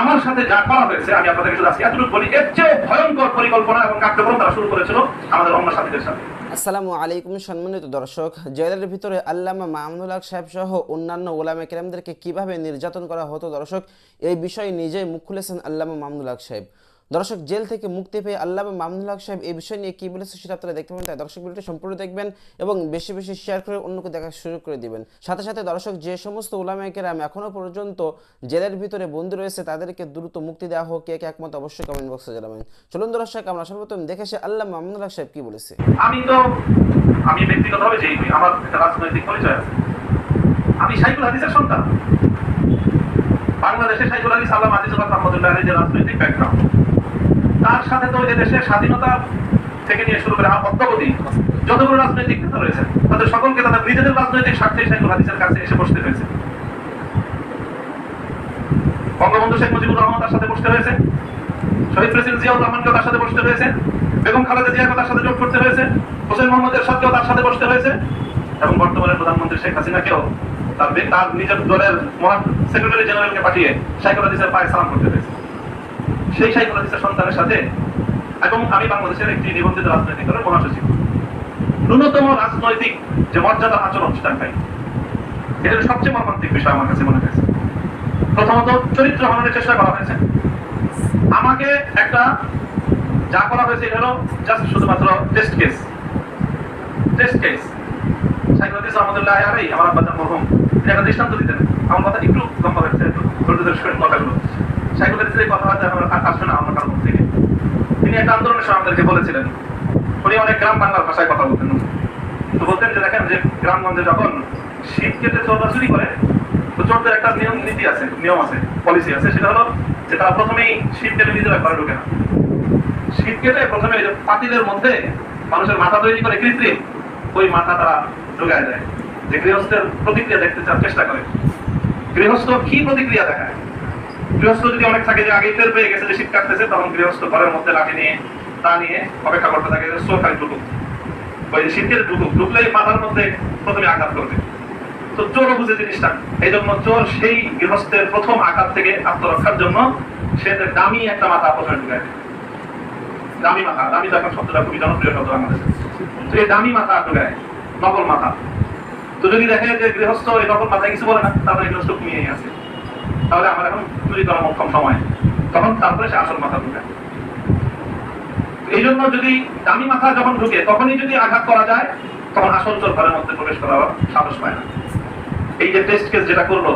আমার সাথে যা করা হয়েছে, আমি আপনাদেরকে শুধু আজকে এতটুকু বলি, এর চেয়ে ভয়ঙ্কর পরিকল্পনা এবং কার্যক্রম তারা শুরু করেছিল আমাদের অন্য সাথীদের সাথে। আসসালামু আলাইকুম সম্মানিত দর্শক জেলের ভিতরে আল্লামা মাহমুদুল হক সাহেব সহ অন্যান্য ওলামা কেরামদেরকে কীভাবে নির্যাতন করা হতো দর্শক, এই বিষয়ে নিজেই মুখ খুলেছেন আল্লামা মাহমুদুল হক সাহেব। দর্শক জেল থেকে মুক্তি পেয়ে আল্লাহ মামুনুল হক সাহেব এই বিষয় নিয়ে কি বলেছে সেটা আপনারা দেখতে পাবেন। তাই দর্শক ভিডিওটি সম্পূর্ণ দেখবেন এবং বেশি বেশি শেয়ার করে অন্যকে দেখার সুযোগ করে দিবেন। সাথে সাথে দর্শক যে সমস্ত ওলামা কেরাম এখনও পর্যন্ত জেলের ভিতরে বন্দী রয়েছে, তাদেরকে দ্রুত মুক্তি দেওয়া হোক। কে কে একমত অবশ্যই কমেন্ট বক্সে জানাবেন। চলুন দর্শক, আমরা সর্বপ্রথম দেখে সে আল্লাহ মামুনুল হক সাহেব কি বলেছে। আমি তো, আমি ব্যক্তিগতভাবে যে আমার একটা রাজনৈতিক পরিচয়। আমি সাইকুল হাদিসের সন্তান। বাংলাদেশে সাইকুল হাদিস আল্লাহ আজিজুল্লাহ রহমতুল্লাহ যে রাজনৈতিক ব্যাকগ্রাউন্ড তার সাথে তো এদেশের স্বাধীনতা থেকে নিয়ে শুরু করে অদ্যবধি যতগুলো রাজনৈতিক নেতা রয়েছে, তাদের সকলকে তাদের নিজেদের রাজনৈতিক স্বার্থে সাইকুল হাদিসের কাছে এসে বসতে হয়েছে। বঙ্গবন্ধু শেখ মুজিবুর রহমান তার সাথে বসতে হয়েছে। শহীদ প্রেসিডেন্ট জিয়াউর রহমানকেও তার সাথে বসতে হয়েছে। বেগম খালেদা জিয়াকে তার সাথে জোট করতে হয়েছে। হোসেন মোহাম্মদের সাথেও তার সাথে বসতে হয়েছে। এবং বর্তমানে প্রধানমন্ত্রী শেখ হাসিনাকেও তার নিজের দলের মহান সেক্রেটারি জেনারেলকে পাঠিয়ে সাইকুল হাদিসের পায়ে সালাম করতে হয়েছে। সেই সাইকুল হাদিসের সন্তানের সাথে, এবং আমি বাংলাদেশের একটি নিবন্ধিত রাজনৈতিক দলের মহাসচিব। ন্যূনতম রাজনৈতিক যে মর্যাদা আচরণ সেটা পাই এটা সবচেয়ে মর্মান্তিক বিষয় আমার কাছে মনে হয়েছে। প্রথমত, চরিত্র হননের চেষ্টা করা হয়েছে। আমাকে একটা যা করা হয়েছে, এটা হলো জাস্ট শুধুমাত্র test case test case psychologist রহমতুল্লাহ আলাই আমার আব্বা মরহুম। তিনি একটা দৃষ্টান্ত দিতেন। আমার কথা একটু লম্বা হয়েছে তিনি একটা আন্দোলনের সময় বলেছিলেন। উনি অনেক গ্রাম বাংলার ভাষায় কথা বলতেন। তো বলতেন যে, দেখেন যে গ্রামগঞ্জে যখন শীত কেটে করে, তো চোরদের একটা নিয়ম, নীতি আছে, নিয়ম আছে পলিসি আছে। সেটা হলো যে, তারা প্রথমেই শীত কেটে ঢুকে না। শীত কেটে প্রথমে পাতিলের মধ্যে মানুষের মাথা তৈরি করে কৃত্রিম, ওই মাথা তারা ঢুকায় দেয়। যে গৃহস্থের প্রতিক্রিয়া দেখতে চেষ্টা করে। গৃহস্থ কি প্রতিক্রিয়া দেখায়? গৃহস্থ যদি অনেক থাকে যে আগে টের পেয়ে গেছে যে শীত কাটতেছে, তখন গৃহস্থ ঘরের মধ্যে লাঠি নিয়ে তা নিয়ে অপেক্ষা করতে থাকে যে চোর খালি ঢুকুক। ওই যে শীতের ঢুকুক, ঢুকলেই মাথার মধ্যে প্রথমে আঘাত করবে। তো চোরও বুঝে জিনিসটা। এই জন্য চোর সেই গৃহস্থের প্রথম আঘাত থেকে আত্মরক্ষার জন্য সে দামি একটা মাথা প্রথমে ঢুকায় দামি মাথা, দামি এখন শব্দটা খুবই জনপ্রিয় শব্দ আমাদের এই দামি মাথা ঢুকায়, নকল মাথা। তো যদি দেখে যে গৃহস্থ এই নকল মাথায় কিছু বলে না, তাহলে গৃহস্থ ঘুমিয়ে আছে। তাহলে আমার এখন চুরি করা মক্ষম সময়। তখন তারপরে সে আসল মাথা ঢুকায় এই জন্য যদি দামি মাথা যখন ঢুকে, তখনই যদি আঘাত করা যায়, তখন আসল চোর ঘরের মধ্যে প্রবেশ করার সাহস পায় না। এই যে টেস্ট কেস যেটা করল,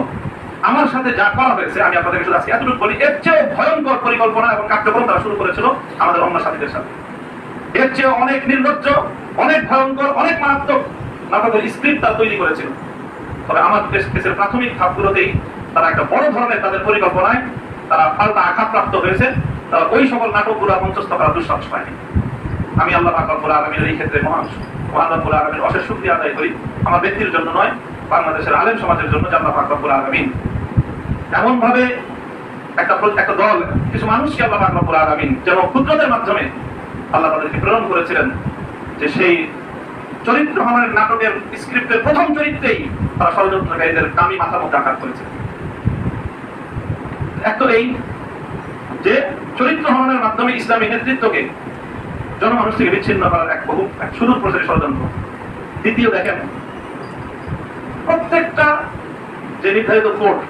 আমার সাথে যা করা হয়েছে, আমি আপনাদেরকে শুধু আজকে এতটুকু বলি, এর চেয়ে ভয়ঙ্কর পরিকল্পনা এবং কার্যক্রম তারা শুরু করেছিল আমাদের অন্য সাথীদের সাথে। এর চেয়ে অনেক নির্লজ্জ, অনেক ভয়ঙ্কর, অনেক মারাত্মক নাটকের স্ক্রিপ্ট তারা তৈরি করেছিল। তবে আমার কেসের প্রাথমিক ধাপগুলোতেই তারা একটা বড় ধরনের তাদের পরিকল্পনায় তারা পাল্টা আঘাতপ্রাপ্ত হয়েছে। তারা ওই সকল নাটকগুলো মঞ্চস্থ করার দুঃসাহস পায়নি। আমি আল্লাহ আকবর আলমীর এই ক্ষেত্রে মহান আলমীর অশেষ আদায় করি। আমার ব্যক্তির জন্য নয়, বাংলাদেশের আলেম সমাজের জন্য যে আল্লাহ আকবর আলমিন। এমন ভাবে একটা একটা দল, কিছু মানুষকে আল্লাহ আকবর আলমিন যেন ক্ষুদ্রদের মাধ্যমে আল্লাহ তাদেরকে প্রেরণ করেছিলেন যে সেই চরিত্র হননের নাটকের স্ক্রিপ্টের প্রথম চরিত্রেই তারা ষড়যন্ত্রকারীদের কামি মাথার মধ্যে আঘাত করেছে। এই যে চরিত্র হননের মাধ্যমে ইসলামী নেতৃত্বকে জনমানুষ থেকে বিচ্ছিন্ন করার এক বহু, এক সুদূর প্রসারী ষড়যন্ত্র। দ্বিতীয় দেখেন, প্রত্যেকটা যে নির্ধারিত কোর্ট,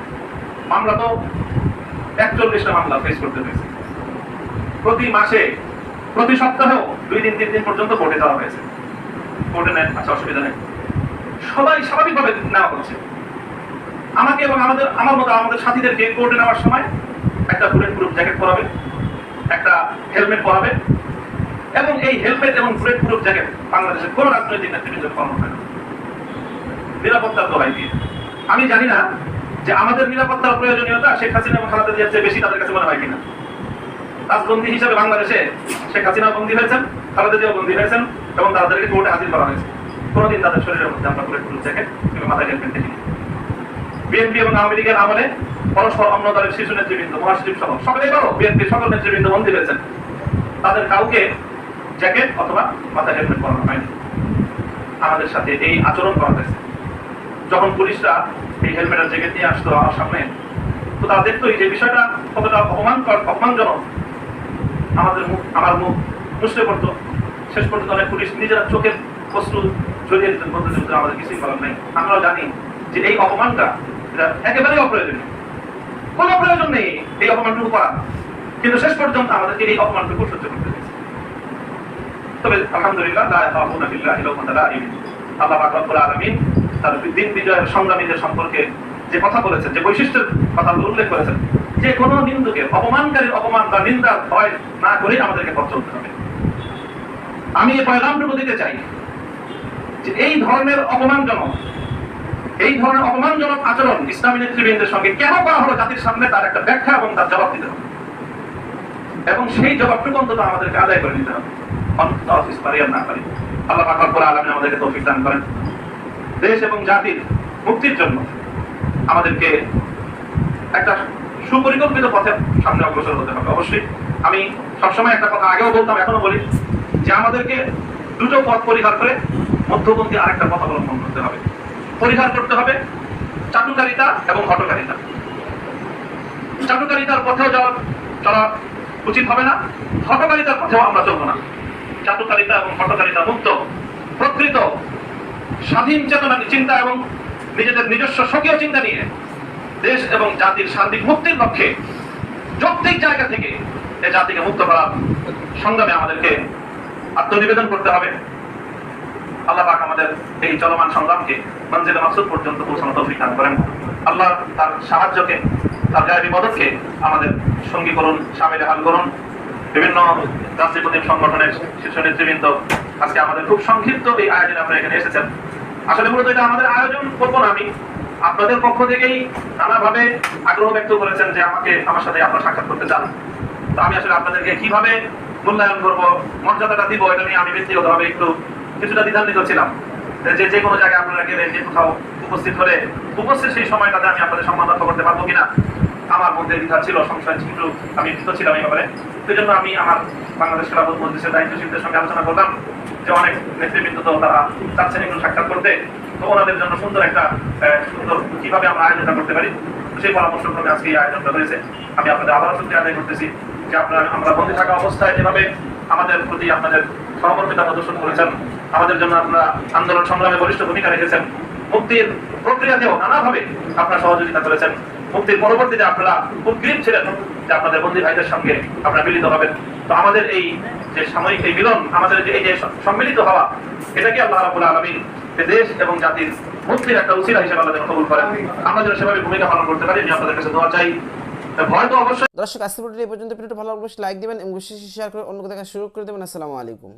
মামলা তো একচল্লিশটা মামলা ফেস করতে হয়েছে। প্রতি মাসে, প্রতি সপ্তাহেও দুই দিন, তিন দিন পর্যন্ত কোর্টে যাওয়া হয়েছে। কোর্টে নেন আচ্ছা অসুবিধা নেই। সবাই স্বাভাবিকভাবে নেওয়া হচ্ছে। আমাকে এবং আমাদের, আমার মতো আমাদের সাথীদেরকে কোর্টে নেওয়ার সময় একটা বুলেট প্রুফ জ্যাকেট পরাবে, একটা হেলমেট পরাবে, এবং এই হেলমেট এবং বুলেট প্রুফ জ্যাকেট বাংলাদেশের কোন রাজনৈতিক নেতৃবৃন্দ করানো হয় না। নিরাপত্তার দোহাই দিয়ে। আমি জানি না যে আমাদের নিরাপত্তার প্রয়োজনীয়তা শেখ হাসিনা এবং খালেদা জিয়ার চেয়ে বেশি তাদের কাছে মনে হয় কিনা। রাজবন্দী হিসেবে বাংলাদেশে শেখ হাসিনা বন্দী হয়েছেন, খালেদা জিয়াও বন্দী হয়েছেন এবং তাদেরকে কোর্টে হাজির করা হয়েছে। কোনোদিন তাদের শরীরের মধ্যে আমরা বুলেট প্রুফ জ্যাকেট কিংবা মাথায় হেলমেট দেখি বিএনপি এবং আওয়ামী লীগের আমলে পরস্পর অন্য শীর্ষ নেতৃবৃন্দ, মহাসচিব সহ। সকলে এবারও বিএনপির সকল নেতৃবৃন্দ বন্দী হয়েছেন। তাদের কাউকে জ্যাকেট অথবা মাথায় হেলমেট পরানো হয়নি। আমাদের সাথে এই আচরণ করা হয়েছে। যখন পুলিশরা এই হেলমেট আর জ্যাকেট নিয়ে আসতো আমার সামনে, তো তারা দেখতোই যে বিষয়টা কতটা অপমানকর, অপমানজনক। আমাদের মুখ, আমার মুখ মুসলে পড়তো। শেষ পর্যন্ত অনেক পুলিশ নিজেরা চোখের অশ্রু জড়িয়ে দিতেন বলতে আমাদের কিছুই বলার নেই। আমরাও জানি যে এই অপমানটা এটা একেবারেই অপ্রয়োজনীয়। কোনো প্রয়োজন নেই এই অপমানটুকু কিন্তু শেষ পর্যন্ত আমাদেরকে এই অপমানটুকু সহ্য করতে তবে আলহামদুলিল্লাহ আল্লাহ রব্বুল আলামিন তার দিন বিজয়ের সংগ্রামীদের সম্পর্কে যে কথা বলেছেন, যে বৈশিষ্ট্যের কথা উল্লেখ করেছেন, যে কোনো নিন্দুকে, অপমানকারীর অপমান বা নিন্দার ভয় না করে আমাদেরকে পথ চলতে হবে। আমি এই পয়গামটুকু দিতে চাই যে এই ধরনের অপমানজনক এই ধরনের অপমানজনক আচরণ ইসলামী নেতৃবৃন্দের সঙ্গে কেন করা হলো? জাতির সামনে তার একটা ব্যাখ্যা এবং তার জবাব দিতে এবং সেই জবাবটুকু অন্তত আমাদেরকে আদায় করে নিতে হবে। না পারি আল্লাহ আমাদেরকে তৌফিক দান করেন। দেশ এবং জাতির মুক্তির জন্য আমাদেরকে একটা সুপরিকল্পিত পথে সামনে অগ্রসর হতে হবে। অবশ্যই আমি সবসময় একটা কথা আগেও বলতাম, এখনও বলি যে আমাদেরকে দুটো পথ পরিহার করে মধ্যপন্থী আরেকটা পথ অবলম্বন করতে হবে। পরিহার করতে হবে চাটুকারিতা এবং হটকারিতা। চাটুকারিতার পথেও যাওয়া চলা উচিত হবে না, হটকারিতার পথেও আমরা চলবো না। চাটুকারিতা এবং হটকারিতা মুক্ত, প্রকৃত, স্বাধীন চেতনা চিন্তা এবং নিজেদের নিজস্ব স্বকীয় চিন্তা নিয়ে দেশ এবং জাতির সার্বিক মুক্তির লক্ষ্যে যৌক্তিক জায়গা থেকে এই জাতিকে মুক্ত করার সংগ্রামে আমাদেরকে আত্মনিবেদন করতে হবে। আল্লাহ আমাদের এই চলমান সংগ্রামকে মঞ্জিলে মাকসুদ পর্যন্ত পৌঁছানো তৌফিক দান করেন। আল্লাহ তার সাহায্যকে, তার গায়েবী মদতকে আমাদের সঙ্গী করুন, সামিলে হাল করুন। বিভিন্ন রাষ্ট্রপতি সংগঠনের শীর্ষ নেতৃবৃন্দ আজকে আমাদের খুব সংক্ষিপ্ত এই আয়োজনে আপনারা এখানে এসেছেন। আসলে মূলত এটা আমাদের আয়োজন করব না আমি। আপনাদের পক্ষ থেকেই নানাভাবে আগ্রহ ব্যক্ত করেছেন যে আমাকে, আমার সাথে আপনার সাক্ষাৎ করতে চান। তো আমি আসলে আপনাদেরকে কীভাবে মূল্যায়ন করব, মর্যাদাটা দিব, এটা নিয়ে আমি ব্যক্তিগতভাবে একটু কিছুটা দ্বিধান্বিত ছিলাম। যে যে কোনো জায়গায় আপনারা গেলে যে কোথাও উপস্থিত হলে উপস্থিত সেই সময়টাতে আমি আপনাদের সম্মান রক্ষা করতে পারব কিনা, আমার মধ্যে দ্বিধা ছিল, সংশয় ছিল, আমি ভীত ছিলাম এই ব্যাপারে। সেই জন্য আমি আমার বাংলাদেশ খেলাফত মজলিসের দায়িত্বশীলদের সঙ্গে আলোচনা করলাম যে, অনেক নেতৃবৃন্দ তো তারা চাচ্ছেন একটু সাক্ষাৎ করতে। তো ওনাদের জন্য সুন্দর একটা সুন্দর কীভাবে আমরা আয়োজনটা করতে পারি, সেই পরামর্শক্রমে আজকে এই আয়োজনটা হয়েছে। আমি আপনাদের আবার সত্যি আদায় করতেছি যে, আপনারা, আমরা বন্দী থাকা অবস্থায় যেভাবে আমাদের প্রতি আপনাদের সহমর্মিতা প্রদর্শন করেছেন। আমাদের জন্য আপনারা আন্দোলন সংগ্রামে বলিষ্ঠ ভূমিকা রেখেছেন। মুক্তির প্রক্রিয়াতেও নানাভাবে আপনারা সহযোগিতা করেছেন। মুক্তির পরবর্তীতে আপনারা খুব গ্রিপ ছিলেন যে আপনাদের বন্দী ভাইদের সঙ্গে আপনারা মিলিত হবেন। তো আমাদের এই যে সাময়িক এই মিলন, আমাদের যে এই যে সম্মিলিত হওয়া, এটাকে আল্লাহ রাবুল আলমিন দেশ এবং জাতির মুক্তির একটা উচিরা হিসেবে আল্লাহ কবুল করেন। আমরা যেন সেভাবে ভূমিকা পালন করতে পারি, আমি আপনাদের কাছে দোয়া চাই। দর্শক আসতে পর্যন্ত। ভিডিওটা ভালো লাগলে লাইক দিবেন এবং শেয়ার করে অন্য দেখা শুরু করে দেবেন। আসসালামু আলাইকুম।